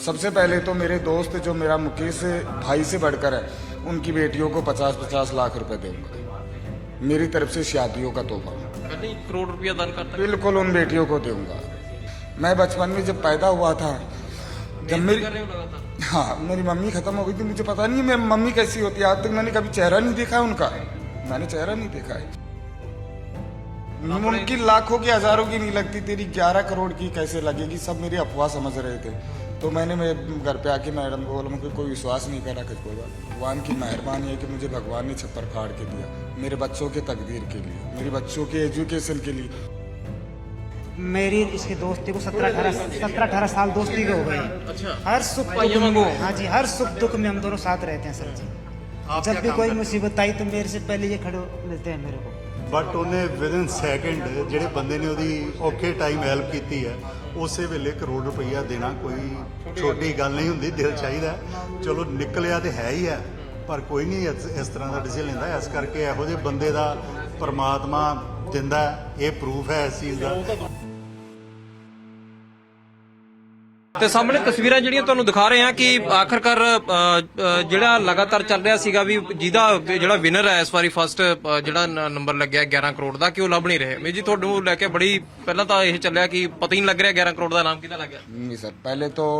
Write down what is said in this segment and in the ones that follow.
सबसे पहले तो मेरे दोस्त जो मेरा मुकेश भाई से बढ़कर है उनकी बेटियों को पचास पचास लाख रुपए दूँगा। मेरी तरफ़ से शादियों का तोहफा। करोड़ रुपया दान करता बिल्कुल उन बेटियों को दूँगा। मैं बचपन में जब पैदा हुआ था जब मेरी हाँ मेरी मम्मी ख़त्म हो गई थी मुझे पता नहीं मेरी मम्मी कैसी होती आज तक मैंने कभी चेहरा नहीं देखा उनका। मैंने चेहरा नहीं देखा है। उनकी लाखों की हज़ारों की नहीं लगती तेरी ग्यारह करोड़ की कैसे लगेगी? सब मेरी अफवाह समझ रहे थे। तो मैंने मेरे घर पे आके मैडम को बोला मुझे कोई विश्वास नहीं करा कुछ कोई बात भगवान की मेहरबानी है कि मुझे भगवान ने छप्पर फाड़ के दिया मेरे बच्चों के तकदीर के लिए मेरे बच्चों के एजुकेशन के लिए। मेरी इसके दोस्ती को सत्रह अठारह सत्रह अठारह साल दोस्ती के हो गए। अच्छा। हर सुख भाइयों दुख। में हाँ। जी हर सुख दुख में हम दोनों साथ रहते हैं सर जी। जब भी कोई मुसीबत आई तो मेरे से पहले ये खड़े मिलते हैं मेरे को। ਬਟ ਉਹਨੇ ਵਿਦਨ ਸੈਕਿੰਡ ਜਿਹੜੇ ਬੰਦੇ ਨੇ ਉਹਦੀ ਔਖੇ ਟਾਈਮ ਹੈਲਪ ਕੀਤੀ ਹੈ, ਉਸੇ ਵੇਲੇ ਕਰੋੜ ਰੁਪਈਆ ਦੇਣਾ ਕੋਈ ਛੋਟੀ ਗੱਲ ਨਹੀਂ ਹੁੰਦੀ, ਦਿਲ ਚਾਹੀਦਾ ਚਲੋ ਨਿਕਲਿਆ ਤੇ ਹੈ ਹੀ ਹੈ, ਪਰ ਕੋਈ ਨਹੀਂ ਇਸ ਤਰ੍ਹਾਂ ਦਾ ਡਿਸੀਜਨ ਲੈਂਦਾ ਇਸ ਕਰਕੇ ਇਹੋ ਜਿਹੇ ਬੰਦੇ ਦਾ ਪਰਮਾਤਮਾ ਦਿੰਦਾ ਇਹ ਪ੍ਰੂਫ ਹੈ ਇਸ ਚੀਜ਼ ਦਾ। ਤੇ ਸਾਹਮਣੇ ਤਸਵੀਰਾਂ ਜਿਹੜੀਆਂ ਤੁਹਾਨੂੰ ਦਿਖਾ ਰਹੇ ਹਾਂ ਕਿ ਆਖਰਕਾਰ ਜਿਹੜਾ ਲਗਾਤਾਰ ਚੱਲ ਰਿਹਾ ਸੀਗਾ ਵੀ ਜਿਹਦਾ ਜਿਹੜਾ ਵਿਨਰ ਹੈ ਇਸ ਵਾਰੀ ਫਸਟ ਜਿਹੜਾ ਨੰਬਰ ਲੱਗਿਆ 11 ਕਰੋੜ ਦਾ, ਕਿ ਉਹ ਲੱਭ ਨਹੀਂ ਰਹੇ। ਮੇ ਤੁਹਾਨੂੰ ਲੈ ਕੇ ਬੜੀ ਪਹਿਲਾਂ ਤਾਂ ਇਹ ਚੱਲਿਆ ਕਿ ਪਤਾ ਹੀ ਨਹੀਂ ਲੱਗ ਰਿਹਾ 11 ਕਰੋੜ ਦਾ ਨਾਮ ਕਿਹਦਾ ਲੱਗਿਆ? ਨਹੀਂ ਸਰ, ਪਹਿਲੇ ਤੋਂ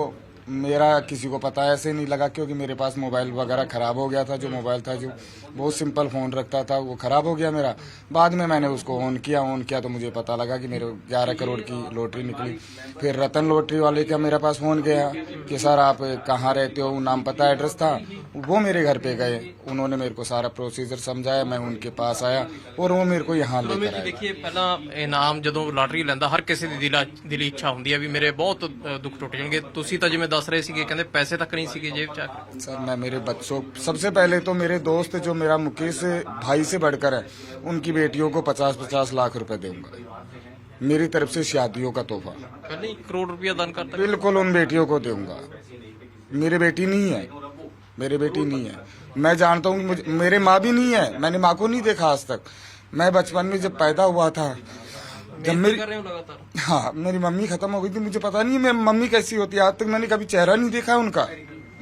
मेरा किसी को पता ऐसे नहीं लगा क्योंकि मेरे पास मोबाइल वगैरह खराब हो गया था जो मोबाइल था जो बहुत सिंपल फोन रखता था वो खराब हो गया मेरा बाद में मैंने उसको ऑन किया ऑन किया तो मुझे पता लगा कि मेरे ग्यारह करोड़ की लॉटरी निकली फिर रतन लॉटरी वाले का मेरे पास फोन गया कि सर आप कहाँ रहते हो नाम पता एड्रेस था वो मेरे घर पे गए उन्होंने मेरे को सारा प्रोसीजर समझाया मैं उनके पास आया और वो मेरे को यहाँ ਨਵੇਂ लेकर ਜੀ आए ਦੇਖੀਏ ਪਹਿਲਾਂ ਇਨਾਮ ਜਦੋਂ ਲਾਟਰੀ ਲੈਂਦਾ ਹਰ ਕਿਸੇ ਦੀ ਦਿਲਾ ਦਿਲੀ ਇੱਛਾ ਹੁੰਦੀ ਹੈ ਵੀ ਮੇਰੇ ਬਹੁਤ ਅ, ਦੁੱਖ ਟੁੱਟ ਜਾਣਗੇ ਤੁਸੀਂ ਤਾਂ ਜਿਵੇਂ ਦੱਸ ਰਹੇ ਸੀਗੇ ਕਹਿੰਦੇ ਪੈਸੇ ਤੱਕ ਨਹੀਂ ਸੀਗੇ ਜੇਬ 'ਚ ਆ ਕੇ। सर मैं मेरे बच्चों सबसे पहले तो मेरे दोस्त जो मेरा मुकेश भाई से बढ़कर है उनकी बेटियों को पचास पचास लाख रुपए दूंगा मेरी तरफ से शादियों का तोहफा ਪਹਿਲਾਂ ਹੀ ਕਰੋੜ ਰੁਪਇਆ ਦਾਨ ਕਰਤਾ बिल्कुल उन बेटियों को दूंगा मेरे बेटी नहीं है मेरे बेटी नहीं है मैं जानता हूँ कि मुझे मेरे माँ भी नहीं है मैंने माँ को नहीं देखा आज तक मैं बचपन में जब पैदा हुआ था जब मेरी हाँ मेरी मम्मी खत्म हो गई थी मुझे पता नहीं मैं मम्मी कैसी होती है? आज तक मैंने कभी चेहरा नहीं देखा है उनका।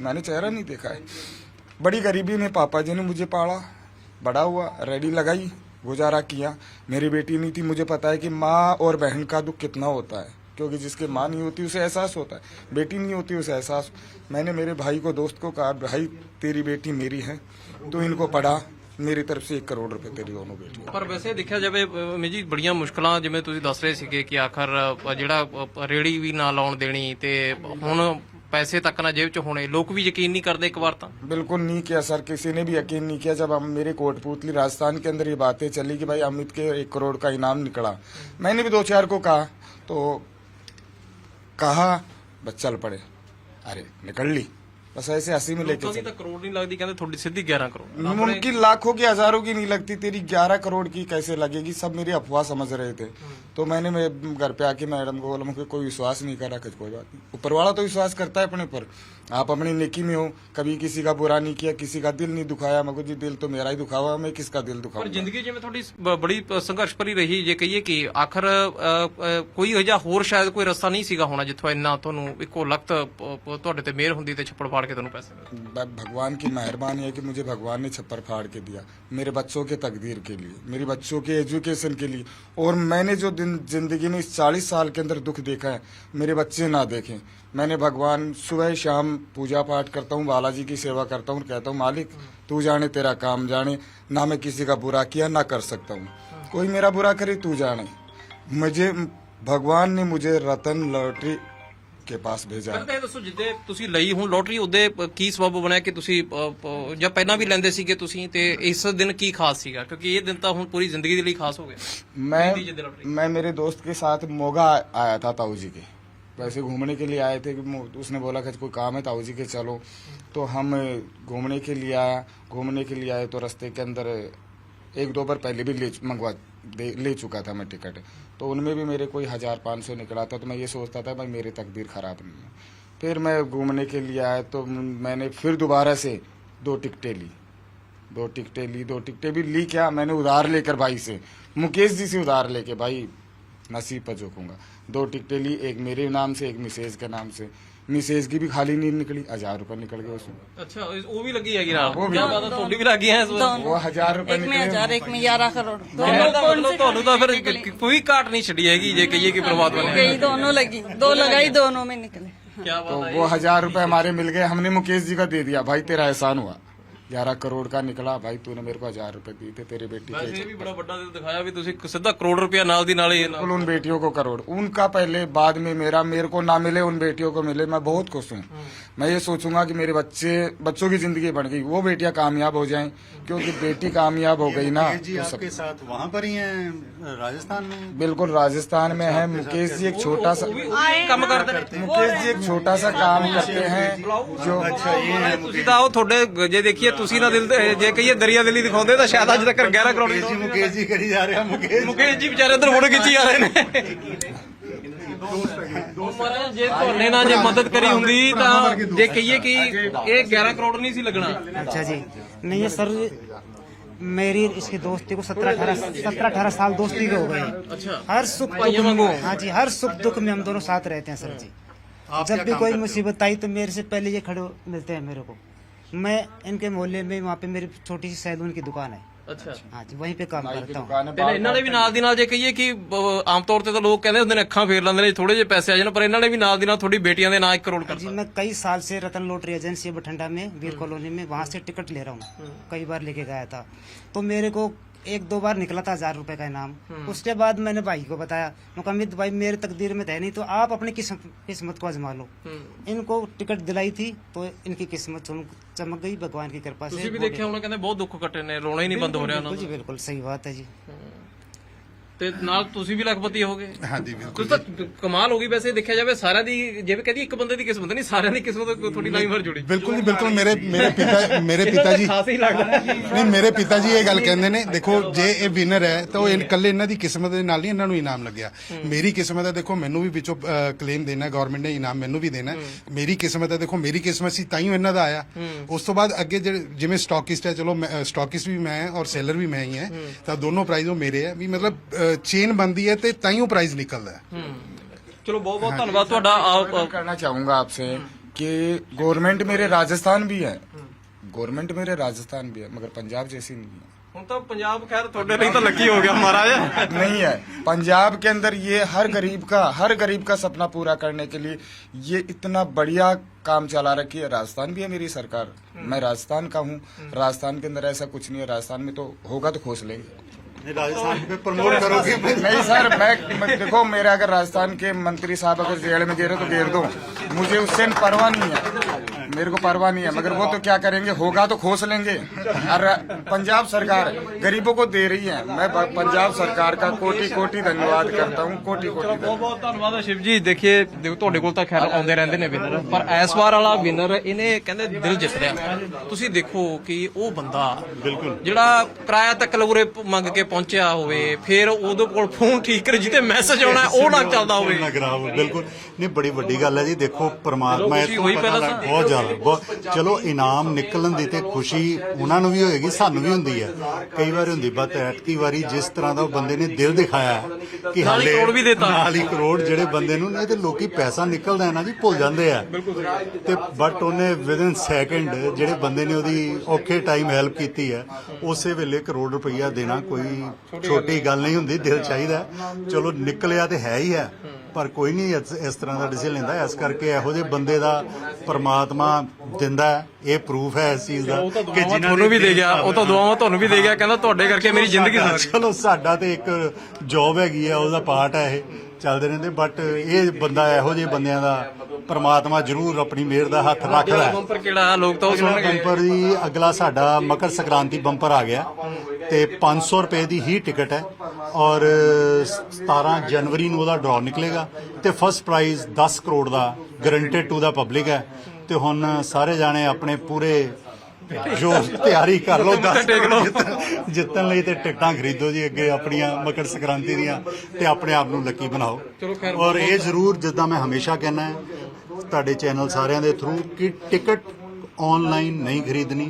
मैंने चेहरा नहीं देखा है। बड़ी गरीबी में पापा जी ने मुझे पाला बड़ा हुआ रेडी लगाई गुजारा किया। मेरी बेटी नहीं थी मुझे पता है कि माँ और बहन का दुख कितना होता है क्योंकि जिसके माँ नहीं होती उसे एहसास होता है। बेटी नहीं होती उसे एहसास मैंने मेरे भाई को दोस्त को कहा भाई तेरी बेटी मेरी है तो इनको पढ़ा मेरी तरफ से एक करोड़ रुपए तेरी दोनों बेटियों ਪਰ ਵੈਸੇ ਦੇਖਿਆ ਜਾਵੇ ਅ, ਮੀ ਜੀ ਬੜੀਆਂ ਮੁਸ਼ਕਲਾਂ ਜਿਵੇਂ ਤੁਸੀਂ ਦੱਸ ਰਹੇ ਸੀਗੇ ਕਿ ਆਖਰ ਅ, ਜਿਹੜਾ ਅ, ਰੇੜੀ ਵੀ ਨਾ ਲਾਉਣ ਦੇਣੀ ਤੇ ਹੁਣ ਪੈਸੇ ਤੱਕ ਨਾ ਜੇਬ 'ਚ ਹੋਣੇ ਲੋਕ ਵੀ ਯਕੀਨ ਨਹੀਂ ਕਰਦੇ ਇੱਕ ਵਾਰ ਤਾਂ बिल्कुल नहीं किया सर किसी ने भी यकीन नहीं किया जब हम मेरे कोटपुतली राजस्थान के अंदर ये बातें चली कि भाई अमित के एक करोड़ का इनाम निकला मैंने भी दो चार को कहा तो कहा बस चल पड़े अरे निकल ली बस ऐसे हंसी में लेके ਲੋਕਾਂ ਦੀ चले ਤਾਂ ਕਰੋੜ ਨਹੀਂ ਲੱਗਦੀ ਕਹਿੰਦੇ ਤੁਹਾਡੀ ਸਿੱਧੀ 11 ਕਰੋੜ उनकी लाखों की हजारों की नहीं लगती तेरी ग्यारह करोड़ की कैसे लगेगी सब मेरी अफवाह समझ रहे थे तो मैंने मेरे घर पे आके मैडम को बोला मुझे कोई विश्वास नहीं करा कुछ कोई बात नहीं ऊपर वाला तो विश्वास करता है अपने पर आप अपनी नेकी में हो कभी किसी का बुरा नहीं किया किसी का दिल नहीं दुखाया मगर जी दिल तो मेरा ही दुखा हुआ मैं किसका दिल ਪਰ दुखाऊंगा ਜ਼ਿੰਦਗੀ ਜਿਵੇਂ ਤੁਹਾਡੀ ਬ- ਬੜੀ ਪ- ਸੰਘਰਸ਼ ਭਰੀ ਰਹੀ ਜੇ ਕਹੀਏ ਕਿ ਆਖਰ ਅ, ਅ, ਕੋਈ ਅਜਿਹਾ ਹੋਰ ਸ਼ਾਇਦ ਕੋਈ ਰਸਤਾ ਨਹੀਂ ਸੀਗਾ ਹੋਣਾ ਜਿੱਥੋਂ ਇੰਨਾ ਤੁਹਾਨੂੰ ਇੱਕੋ ਲਖਤ ਪ- ਪ- ਤੁਹਾਡੇ ਤੇ ਮਿਹਰ ਹੁੰਦੀ ਤੇ ਛੱਪੜ ਪਾੜ के दोनों पैसे भगवान की मेहरबानी है कि मुझे भगवान ने छप्पर फाड़ के दिया, मेरे बच्चों के तकदीर के लिए, मेरे बच्चों के एजुकेशन के लिए। और मैंने जो दिन, ज़िंदगी में इस चालीस साल के अंदर दुख देखा है, मेरे बच्चे ना देखें। मैंने भगवान सुबह शाम पूजा पाठ करता हूँ, बालाजी की सेवा करता हूँ, कहता हूँ, मालिक, तू जाने, तेरा काम जाने, ना मैं किसी का बुरा किया, ना कर सकता हूँ। कोई मेरा बुरा करे, तू जाने। मुझे, भगवान ने मुझे रतन, लॉटरी के पास भेजा है ਪਹਿਲਾਂ ਇਹ ਦੱਸੋ ਜਿੱਦੇ ਤੁਸੀਂ ਲਈ ਹੁਣ ਲੋਟਰੀ ਉਹਦੇ ਪ- ਕੀ ਸਬਬ ਬਣਿਆ ਕਿ ਤੁਸੀਂ ਅ, ਪ- ਜਾਂ ਪਹਿਲਾਂ ਵੀ ਲੈਂਦੇ ਸੀਗੇ ਤੁਸੀਂ ਤੇ ਇਸ ਦਿਨ ਕੀ ਖਾਸ ਸੀਗਾ ਕਿਉਂਕਿ ਇਹ ਦਿਨ ਤਾਂ ਹੁਣ ਪੂਰੀ ਜ਼ਿੰਦਗੀ ਦੇ ਲਈ ਖਾਸ ਹੋ ਗਿਆ मैं दीजिए जरा फ्री। मैं मेरे दोस्त के साथ मोगा आया था ताऊ जी के वैसे घूमने के लिए आए थे कि मो- उसने बोला कि कोई काम है ताऊ जी के चलो तो हम घूमने के लिए आया घूमने के लिए आए तो रास्ते के अंदर एक दो बार पहले भी ले मंगवा दे, ले चुका था मैं टिकट तो उनमें भी मेरे कोई हज़ार पाँच सौ निकला था तो मैं ये सोचता था, भाई, मेरी तकदीर खराब नहीं है। फिर मैं घूमने के लिए आया तो मैंने फिर दोबारा से दो टिकटें ली। दो टिकटें ली, दो टिकटें भी ली क्या? मैंने उधार लेकर भाई से, मुकेश जी से उधार लेके भाई, नसीब पर झोंकूँगा। दो टिकटें ली, एक मेरे नाम से, एक मिसेज के नाम से। ਨਿਸ਼ੇਜਗੀ ਵੀ ਖਾਲੀ ਨਹੀਂ ਨਿਕਲੀ 1000 रुपए निकल गए उसमें अच्छा वो भी लगी हैगी ਨਾਲ क्या बात है ਤੁਹਾਡੀ ਵੀ ਲੱਗੀ ਹੈ ਇਸ ਵਾਰ वो हजार रुपए ਇੱਕ ਨਿਕले ਮੇਂ ਹਜ਼ਾਰ ਇੱਕ ਮੇਂ 11 ਕਰੋੜ ਦੋਨੋਂ ਦਾ ਮਤਲਬ ਤੁਹਾਨੂੰ ਤਾਂ ਫਿਰ ਕ- ਕ- ਕੋਈ ਘਾਟ ਨਹੀਂ ਛੱਡੀ ਹੈਗੀ ਜੇ ਕਹੀਏ ਕਿ ਪ੍ਰਮਾਤਮਾ ਨੇ गई दोनों लगी दो लगाई दोनों में निकले क्या बात तो है वो हजार रुपए हमारे मिल गए हमने मुकेश जी का दे दिया भाई तेरा एहसान हुआ ग्यारह करोड़ का निकला भाई तूने मेरे को हजार रुपए दिए थे तेरी बेटी के ਵੈਸੇ ਇਹ ਵੀ ਬੜਾ ਵੱਡਾ ਦਿਲ ਦਿਖਾਇਆ ਵੀ ਤੁਸੀਂ ਸਿੱਧਾ ਕਰੋੜ ਰੁਪਇਆ ਨਾਲ ਦੀ ਨਾਲ ਹੀ ਨਾਲ- बिल्कुल उन बेटियों को करोड़ उनका पहले बाद में मेरा मेरे को ना मिले उन बेटियों को मिले मैं बहुत खुश हूँ मैं ये सोचूंगा कि मेरे बच्चे बच्चों की जिंदगी बन गई वो बेटियां कामयाब हो जाएं क्योंकि बेटी कामयाब हो गई ना मुकेश जी तो सब आपके साथ वहाँ पर ही हैं राजस्थान में बिल्कुल राजस्थान में है मुकेश जी एक छोटा सा ਉਹ ਵੀ ਕੰਮ ਕਰਦੇ ਨੇ मुकेश जी एक छोटा सा काम करते हैं जो अच्छा ये है ਤੁਸੀਂ ਤਾਂ ਉਹ ਤੁਹਾਡੇ ਜੇ ਦੇਖੀਏ ਤੁਸੀਂ ਨਾ ਦਿਲ ਤੇ- ਜੇ ਕਹੀਏ ਦਰਿਆ ਦਿਲੀ ਦਿਖਾਉਂਦੇ ਤਾਂ ਸ਼ਾਇਦ ਅੱਜ ਤੱਕ 11 ਕਰੋੜ मुकेश जी मुकेश जी करी जा रहे हैं मुकेश ਮੁਕੇਸ਼ ਜੀ ਵਿਚਾਰੇ ਅੰਦਰ ਮੁੜ ਖਿੱਚੀ ਜਾ ਰਹੇ ਨੇ ਮਹਾਰਾਜ ਜੇ ਤੁਹਾਡੇ ਨਾਲ ਜੇ ਮਦਦ ਕਰੀ ਹੁੰਦੀ ਤਾਂ ਜੇ ਕਹੀਏ ਕਿ ਇਹ 11 ਕਰੋੜ ਨਹੀਂ ਸੀ ਲੱਗਣਾ अच्छा जी नहीं है सर मेरी इसकी दोस्ती को सत्रह अठारह सत्रह अठारह साल दोस्ती के हो गए अच्छा हर सुख दुख भाइयों वांगू। में हाँ जी हर सुख दुख में हम दोनों साथ रहते हैं सर जी आप जब क्या भी काम कोई करते हैं? मुसीबत आई तो मेरे से पहले ये खड़े मिलते हैं मेरे को मैं इनके मोहल्ले में वहाँ पे मेरी छोटी सी सैलून की दुकान है ਅੱਛਾ हाँ जी वहीं पे काम करता हूँ दुकान है ਤੇ ਇਹਨਾਂ ਨੇ ਵੀ ਨਾਲ ਦੀ ਨਾਲ ਜੇ ਕਹੀਏ ਕਿ ਬ- ਆਮ ਤੌਰ ਤੇ ਤਾਂ ਲੋਕ ਕਹਿੰਦੇ ਹੁੰਦੇ ਨੇ ਅੱਖਾਂ ਫੇਰ ਲੈਂਦੇ ਨੇ ਥੋੜੇ ਜਿਹੇ ਪੈਸੇ ਆ ਜਾਣ ਪਰ ਇਹਨਾਂ ਨੇ ਵੀ ਨਾਲ ਦੀ ਨਾਲ ਤੁਹਾਡੀ ਬੇਟੀਆਂ ਦੇ ਨਾਂ 1 ਕਰੋੜ जी ਕਰਤਾ मैं कई साल से रतन लॉटरी एजेंसी है बठंडा में वीर कॉलोनी में वहाँ से टिकट ले रहा हूँ कई बार लेके गया था तो मेरे को एक दो बार निकला था हजार रुपए का इनाम उसके बाद मैंने भाई को बताया मैं कहा, अमित भाई मेरे तकदीर में तो है नहीं तो आप अपनी किस्मत किस्मत को आजमा लो इनको टिकट दिलाई थी तो इनकी किस्मत चुन- चमक गई भगवान की कृपा से ਤੁਸੀਂ ਵੀ ਦੇਖਿਆ ਹੋਣਾ ਕਹਿੰਦੇ ਬਹੁਤ ਦੁੱਖ ਕੱਟੇ ਨੇ ਰੋਣਾ ਹੀ ਨਹੀਂ ਬੰਦ ਹੋ ਰਿਹਾ ਉਹਨਾਂ बिल्कुल जी बिल्कुल सही बात है जी ਦਾ ਤੇ ਨਾਲ ਤੁਸੀਂ ਵੀ ਲਖਪਤੀ ਹੋਗੇ ਹਾਂਜੀ ਬਿਲਕੁਲ ਤੁਸੀਂ ਤਾਂ ਕਮਾਲ ਹੋ ਗਈ ਵੈਸੇ ਦੇਖਿਆ ਜਾਵੇ ਸਾਰਿਆਂ ਦੀ ਜਿਵੇਂ ਕਹਦੀ ਇੱਕ ਬੰਦੇ ਦੀ ਕਿਸਮਤ ਨਹੀਂ ਸਾਰਿਆਂ ਦੀ ਕਿਸਮਤ ਤੁਹਾਡੀ ਹੀ ਮਰ ਜੁੜੀ। ਬਿਲਕੁਲ ਜੀ ਬਿਲਕੁਲ ਮੇਰੇ ਮੇਰੇ ਪਿਤਾ ਮੇਰੇ ਪਿਤਾ ਜੀ ਖਾਸ ਹੀ ਲੱਗਦਾ। ਨਹੀਂ ਮੇਰੇ ਪਿਤਾ ਜੀ ਇਹ ਗੱਲ ਕਹਿੰਦੇ ਨੇ ਦੇਖੋ ਜੇ ਇਹ ਵਿਨਰ ਹੈ ਤਾਂ ਉਹ ਇਕੱਲੇ ਇਹਨਾਂ ਦੀ ਕਿਸਮਤ ਦੇ ਨਾਲ ਹੀ ਇਹਨਾਂ ਨੂੰ ਇਨਾਮ ਲੱਗਿਆ। ਮੇਰੀ ਕਿਸਮਤ ਹੈ ਦੇਖੋ ਮੈਨੂੰ ਵੀ ਵਿੱਚੋਂ ਕਲੇਮ ਦੇਣਾ ਗਵਰਨਮੈਂਟ ਨੇ ਇਨਾਮ ਮੈਨੂੰ ਵੀ ਦੇਣਾ। ਮੇਰੀ ਕਿਸਮਤ ਹੈ ਦੇਖੋ ਮੇਰੀ ਕਿਸਮਤ ਸੀ ਤਾਂ ਹੀ ਇਹਨਾਂ ਦਾ ਆਇਆ। ਉਸ ਤੋਂ ਬਾਅਦ ਅੱਗੇ ਜਿਹੜੇ ਜਿਵੇਂ ਸਟਾਕਿਸਟ ਹੈ ਚਲੋ ਸਟਾਕਿਸਟ ਵੀ ਮੈਂ ਹਾਂ ਔਰ ਸੇਲਰ ਵੀ ਮੈਂ ਹੀ ਹੈ। ਤਾਂ ਦੋਨੋਂ ਪ੍ਰਾਈਜ਼ ਉਹ ਮੇਰੇ ਹੈ। ਵੀ ਮਤਲਬ ਚੇਨ ਬਣਦੀ ਹੈ ਤੇ ਤਾਂ ਹੀ ਉਹ ਪ੍ਰਾਈਜ਼ ਨਿਕਲਦਾ ਹੈ ਚਲੋ ਬਹੁਤ ਬਹੁਤ ਧੰਨਵਾਦ ਤੁਹਾਡਾ ਆਪ- मैं करना चाहूंगा आपसे कि गवर्नमेंट मेरे राजस्थान भी है गवर्नमेंट मेरे राजस्थान भी है मगर पंजाब जैसी नहीं है ਹੁਣ ਤਾਂ ਪੰਜਾਬ ਖੈਰ ਤੁਹਾਡੇ ਲਈ ਤਾਂ ਲੱਕੀ ਹੋ ਗਿਆ ਮਹਾਰਾਜ नहीं है पंजाब के अंदर ये हर गरीब का हर गरीब का सपना पूरा करने के लिए ये इतना बढ़िया काम चला रखी है राजस्थान भी है मेरी सरकार मैं राजस्थान का हूँ राजस्थान के अंदर ऐसा कुछ नहीं है राजस्थान में तो होगा तो खोस लेंगे राजस्थान पे प्रमोट करोगे नहीं सर मैं, मैं देखो मेरा अगर राजस्थान के मंत्री साहब अगर जेल में गिरे तो घेर दो मुझे उससे परवाह नहीं है मेरे को परवाह नहीं है मगर वो तो क्या करेंगे होगा तो खोस लेंगे और पंजाब सरकार गरीबों को दे रही है मैं प- पंजाब सरकार का कोटि कोटि धन्यवाद करता हूँ कोटि कोटि ਬਹੁਤ ਬਹੁਤ ਧੰਨਵਾਦ ਹੈ ਸ਼ਿਵ ਜੀ ਦੇਖੀਏ ਦੇਖੋ ਤੁਹਾਡੇ ਕੋਲ ਤਾਂ ਖੈਰ ਆਉਂਦੇ ਰਹਿੰਦੇ ਨੇ ਵਿਨਰ ਪਰ ਇਸ ਵਾਰ ਵਾਲਾ ਵਿਨਰ ਇਹਨੇ ਕਹਿੰਦੇ ਦਿਲ ਜਿੱਤ ਲਿਆ ਤੁਸੀਂ ਦੇਖੋ ਕਿ ਉਹ ਬੰਦਾ ਬਿਲਕੁਲ ਜਿਹੜਾ ਕਿਰਾਇਆ ਤੱਕ ਲਊਰੇ ਮੰਗ ਕੇ ਪਹੁੰਚਿਆ ਹੋਵੇ ਫਿਰ ਉਹਦੇ ਕੋਲ ਫੋਨ ਠੀਕ ਕਰ ਜਿੱਤੇ ਮੈਸੇਜ ਆਉਣਾ ਹੈ, ਉਹ ਨਾ ਚੱਲਦਾ ਹੋਵੇ ਨਾ ਖਰਾਬ ਬਿਲਕੁਲ ਨਹੀਂ ਬੜੀ ਵੱਡੀ ਗੱਲ ਹੈ ਜੀ ਦੇਖੋ ਪ੍ਰਮਾਤਮਾ ਇਹ ਖੁਸ਼ੀ ਤੋਂ ਹੋਈ ਪਤਾ ਪਹਿਲਾਂ ਲੱਗ ਤਾਂ। ਬਹੁਤ ਬਹੁਤ ਚਲੋ ਇਨਾਮ ਨਿਕਲਣ ਦੀ ਤੇ ਖੁਸ਼ੀ ਉਹਨਾਂ ਨੂੰ ਵੀ ਹੋਏਗੀ ਸਾਨੂੰ ਵੀ ਹੁੰਦੀ ਹੈ। ਕਈ ਵਾਰ ਹੁੰਦੀ ਬਾਤ ਐਤਕੀ ਵਾਰੀ ਜਿਸ ਤਰ੍ਹਾਂ ਦਾ ਉਹ ਬੰਦੇ ਨੇ ਦਿਲ ਦਿਖਾਇਆ ਹੈ ਕਿ ਨਾਲ ਹੀ ਹਾਲੇ ਕਰੋੜ ਵੀ ਦਿੱਤਾ। ਨਾਲ ਹੀ ਕਰੋੜ ਜਿਹੜੇ ਬੰਦੇ ਨੂੰ ਨਹੀਂ ਤੇ ਲੋਕੀ ਪੈਸਾ ਨਿਕਲਦਾ ਹੈ ਨਾ ਜੀ ਭੁੱਲ ਜਾਂਦੇ ਆ। ਤੇ ਬਟ ਉਹਨੇ ਵਿਦਨ ਸੈਕਿੰਡ ਜਿਹੜੇ ਬੰਦੇ ਨੇ ਉਹਦੀ ਔਖੇ ਟਾਈਮ ਹੈਲਪ ਕੀਤੀ ਹੈ ਉਸੇ ਵੇਲੇ ਕਰੋੜ ਰੁਪਈਆ ਦੇਣਾ ਕੋਈ ਛੋਟੀ ਗੱਲ ਨਹੀਂ ਹੁੰਦੀ ਦਿਲ ਚਾਹੀਦਾ ਹੈ। ਚਲੋ ਨਿਕਲਿਆ ਤੇ ਹੈ ਹੀ ਹੈ। ਪਰ ਕੋਈ ਨਹੀਂ ਇਸ ਇਸ ਤਰ੍ਹਾਂ ਦਾ ਡਿਸੀਜਨ ਲੈਂਦਾ। ਇਸ ਕਰਕੇ ਇਹੋ ਜਿਹੇ ਬੰਦੇ ਦਾ ਪ੍ਰਮਾਤਮਾ ਦਿੰਦਾ ਹੈ। ਇਹ ਪ੍ਰੂਫ ਹੈ ਇਸ ਚੀਜ਼ ਦਾ ਕਿ ਜਿਨ੍ਹਾਂ ਤੁਹਾਨੂੰ ਵੀ ਦੇ ਗਿਆ। ਉਹ ਤਾਂ ਦੁਆਵਾਂ ਤੁਹਾਨੂੰ ਵੀ ਦੇ ਗਿਆ। ਕਹਿੰਦਾ ਤੁਹਾਡੇ ਕਰਕੇ ਮੇਰੀ ਜ਼ਿੰਦਗੀ ਸਾਡਾ- ਚਲੋ ਸਾਡਾ ਤੇ ਇੱਕ ਜੌਬ ਹੈਗੀ ਆ ਉਹਦਾ ਪਾਰਟ ਹੈ ਇਹ। ਚੱਲਦੇ ਰਹਿੰਦੇ। ਬਟ ਇਹ ਬੰਦਾ ਇਹੋ ਜਿਹੇ ਬੰਦਿਆਂ ਦਾ ਪ੍ਰਮਾਤਮਾ ਜ਼ਰੂਰ ਆਪਣੀ ਮਿਹਰ ਦਾ ਹੱਥ ਰੱਖਦਾ ਹੈ। ਬੰਪਰ ਕਿਹੜਾ? ਲੋਕ ਤਾਂ ਉਹ ਅਗਲਾ ਸੁਣਨਗੇ। ਬੰਪਰ ਜੀ ਅਗਲਾ ਸਾਡਾ ਮਕਰ ਸੰਕ੍ਰਾਂਤੀ ਬੰਪਰ ਆ ਗਿਆ। ਤੇ 500 ਰੁਪਏ ਦੀ ਹੀ ਟਿਕਟ ਹੈ ਔਰ 17 ਜਨਵਰੀ ਨੂੰ ਉਹਦਾ ਡਰਾਅ ਨਿਕਲੇਗਾ ਤੇ ਫਸਟ ਪ੍ਰਾਈਜ਼ 10 ਕਰੋੜ ਦਾ ਗਰੰਟਡ ਟੂ ਦਾ ਪਬਲਿਕ ਹੈ ਤੇ ਹੁਣ ਸਾਰੇ ਜਾਣੇ ਆਪਣੇ ਪੂਰੇ ਜੋ ਤਿਆਰੀ ਕਰ ਲਓ 10 ਟੇਕ ਲਓ। ਜਿੱਤਣ- ਲਈ ਤੇ ਟਿਕਟਾਂ ਖਰੀਦੋ ਜੀ ਅੱਗੇ ਆਪਣੀਆਂ ਮਕਰ ਸੰਕ੍ਰਾਂਤੀ ਦੀਆਂ ਤੇ ਆਪਣੇ ਆਪ ਨੂੰ ਲੱਕੀ ਬਣਾਓ ਔਰ ਇਹ ਜ਼ਰੂਰ ਜਿੱਦਾਂ ਮੈਂ ਹਮੇਸ਼ਾ ਕਹਿੰਦਾ ਹੈ ਤੁਹਾਡੇ ਚੈਨਲ ਸਾਰਿਆਂ ਦੇ ਥਰੂ ਕਿ ਟਿਕਟ ਆਨਲਾਈਨ ਨਹੀਂ ਖਰੀਦਣੀ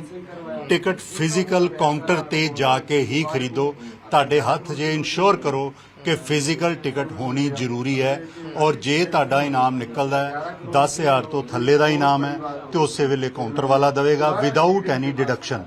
ਟਿਕਟ ਫਿਜ਼ੀਕਲ ਕਾਊਂਟਰ ਤੇ ਜਾ ਕੇ ਹੀ ਖਰੀਦੋ। ਤੁਹਾਡੇ ਹੱਥ ਜੇ ਇਨਸ਼ੋਰ ਕਰੋ ਕਿ ਫਿਜ਼ੀਕਲ ਟਿਕਟ ਹੋਣੀ ਜ਼ਰੂਰੀ ਹੈ ਔਰ ਜੇ ਤੁਹਾਡਾ ਇਨਾਮ ਨਿਕਲਦਾ ਹੈ 10000 ਤੋਂ ਥੱਲੇ ਦਾ ਇਨਾਮ ਹੈ ਤੇ ਉਸੇ ਵੇਲੇ ਕਾਊਂਟਰ ਵਾਲਾ ਦੇਵੇਗਾ ਵਿਦਆਊਟ ਐਨੀ ਡਿਡਕਸ਼ਨ।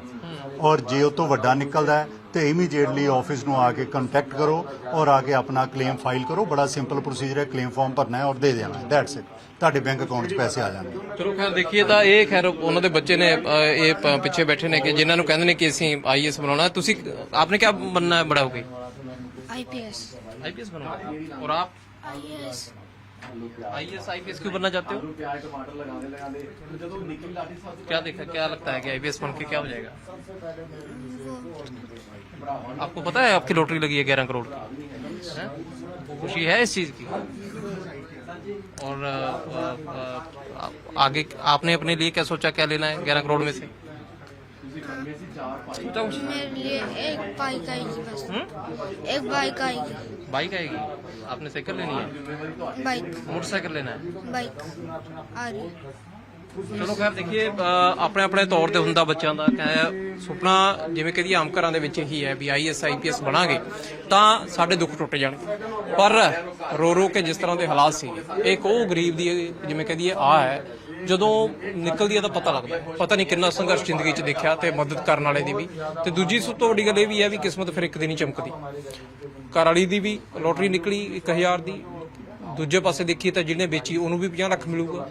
ਔਰ ਜੇ ਉਹ ਤੋਂ ਵੱਡਾ ਨਿਕਲਦਾ ਹੈ ਤੇ ਇਮੀਡੀਏਟਲੀ ਆਫਿਸ ਨੂੰ ਆ ਕੇ ਕੰਟੈਕਟ ਕਰੋ ਔਰ ਆ ਕੇ ਆਪਣਾ ਕਲੇਮ ਫਾਈਲ ਕਰੋ ਬੜਾ ਸਿੰਪਲ ਪ੍ਰੋਸੀਜਰ ਹੈ ਕਲੇਮ ਫਾਰਮ ਭਰਨਾ ਹੈ ਔਰ ਦੇ ਦੇਣਾ ਹੈ ਦੈਟਸ ਇਟ ਤੁਹਾਡੇ ਬੈਂਕ ਅਕਾਊਂਟ 'ਚ ਪੈਸੇ ਆ ਜਾਣਗੇ ਚਲੋ ਖੈਰ ਦੇਖੀਏ ਤਾਂ ਇਹ ਖੈਰ ਉਹਨਾਂ ਦੇ ਬੱਚੇ ਨੇ ਅ, ਇਹ ਪ- ਪਿੱਛੇ ਬੈਠੇ ਨੇ ਕਿ ਜਿਨ੍ਹਾਂ ਨੂੰ ਕਹਿੰਦੇ ਨੇ ਕਿ ਅਸੀਂ ਆਈਐਸ ਬਣਾਉਣਾ ਤੁਸੀਂ ਆਪਨੇ ਕੀ बनना है बड़ा हो गई आईपीएस आईपीएस बनोगे और आप आईएएस आईएएस आईपीएस क्यों बनना चाहते हो क्या देखा क्या लगता है कि आईपीएस बन के क्या हो जाएगा आपको पता है आपकी लॉटरी लगी है ग्यारह करोड़ की? हैं? खुशी है इस चीज़ की? और अ, अ, आगे आपने अपने लिए क्या सोचा क्या लेना है ग्यारह करोड़ में से? मेरे लिए एक बाइक आएगी बस। एक बाइक आएगी। बाइक आएगी? आपने साइकिल लेनी है? बाइक। मोटरसाइकिल लेना है? बाइक। आ रही है। ਚਲੋ ਖੈਰ ਦੇਖੀਏ ਆਪਣੇ ਆਪਣੇ ਤੌਰ ਤੇ ਹੁੰਦਾ ਬੱਚਿਆਂ ਦਾ ਸੁਪਨਾ ਜਿਵੇਂ ਕਹਦੀ ਆਮ ਘਰਾਂ ਦੇ ਵਿੱਚ ਹੀ ਹੈ ਵੀ ਆਈਐਸ ਆਈਪੀਐਸ ਬਣਾਂਗੇ, ਤਾਂ ਸਾਡੇ ਦੁੱਖ ਟੁੱਟ ਜਾਣਗੇ ਪਰ ਰੋ ਰੋ ਕੇ ਜਿਸ ਤਰ੍ਹਾਂ ਦੇ ਹਾਲਾਤ ਸੀ ਇੱਕ ਉਹ ਗਰੀਬ ਦੀ, ਜਿਵੇਂ ਕਹਦੀ ਆ ਹੈ, ਜਦੋਂ ਨਿਕਲਦੀ ਹੈ ਤਾਂ ਪਤਾ ਲੱਗਦਾ ਪਤਾ ਨਹੀਂ ਕਿੰਨਾ ਸੰਘਰਸ਼ ਜ਼ਿੰਦਗੀ 'ਚ ਦੇਖਿਆ ਤੇ ਮਦਦ ਕਰਨ ਵਾਲੇ ਦੀ ਵੀ। ਤੇ ਦੂਜੀ ਸਭ ਤੋਂ ਵੱਡੀ ਗੱਲ ਇਹ ਵੀ ਹੈ ਵੀ ਕਿਸਮਤ ਫਿਰ ਇੱਕ ਦਿਨ ਹੀ ਚਮਕਦੀ। ਘਰ ਵਾਲੀ ਦੀ ਵੀ, ਲੋਟਰੀ ਨਿਕਲੀ 1000 ਦੀ ਦੂਜੇ ਪਾਸੇ ਦੇਖੀਏ ਤਾਂ ਜਿਹਨੇ ਵੇਚੀ ਉਹਨੂੰ ਵੀ 50 ਲੱਖ ਮਿਲੂਗਾ।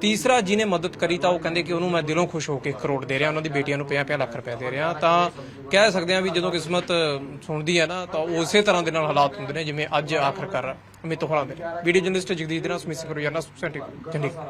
ਤੀਸਰਾ ਜਿਹਨੇ ਮਦਦ ਕਰੀ ਤਾਂ ਉਹ ਕਹਿੰਦੇ ਕਿ ਉਹਨੂੰ ਮੈਂ ਦਿਲੋਂ ਖੁਸ਼ ਹੋ ਕੇ ਇੱਕ ਕਰੋੜ ਦੇ ਰਿਹਾ, ਉਹਨਾਂ ਦੀ ਬੇਟੀਆਂ ਨੂੰ 50 ਲੱਖ ਰੁਪਏ ਦੇ ਰਿਹਾ। ਤਾਂ ਕਹਿ ਸਕਦੇ ਹਾਂ ਵੀ ਜਦੋਂ ਕਿਸਮਤ ਸੁਣਦੀ ਹੈ ਨਾ, ਤਾਂ ਉਸੇ ਤਰ੍ਹਾਂ ਦੇ ਨਾਲ ਹਾਲਾਤ ਹੁੰਦੇ ਨੇ, ਜਿਵੇਂ ਅੱਜ ਆਖਰਕਾਰ ਅਮਿਤ ਹੋਣਾ ਦੇ। ਵੀਡੀਓ ਜਰਨਲਿਸਟ ਜਗਦੀਸ਼ ਦੇ ਸਮਿਤ ਸਿੰਘ ਰੋਜ਼ਾਨਾ ਸੁਪਸੈਂਟਿਕ ਚੰਡੀਗੜ੍ਹ।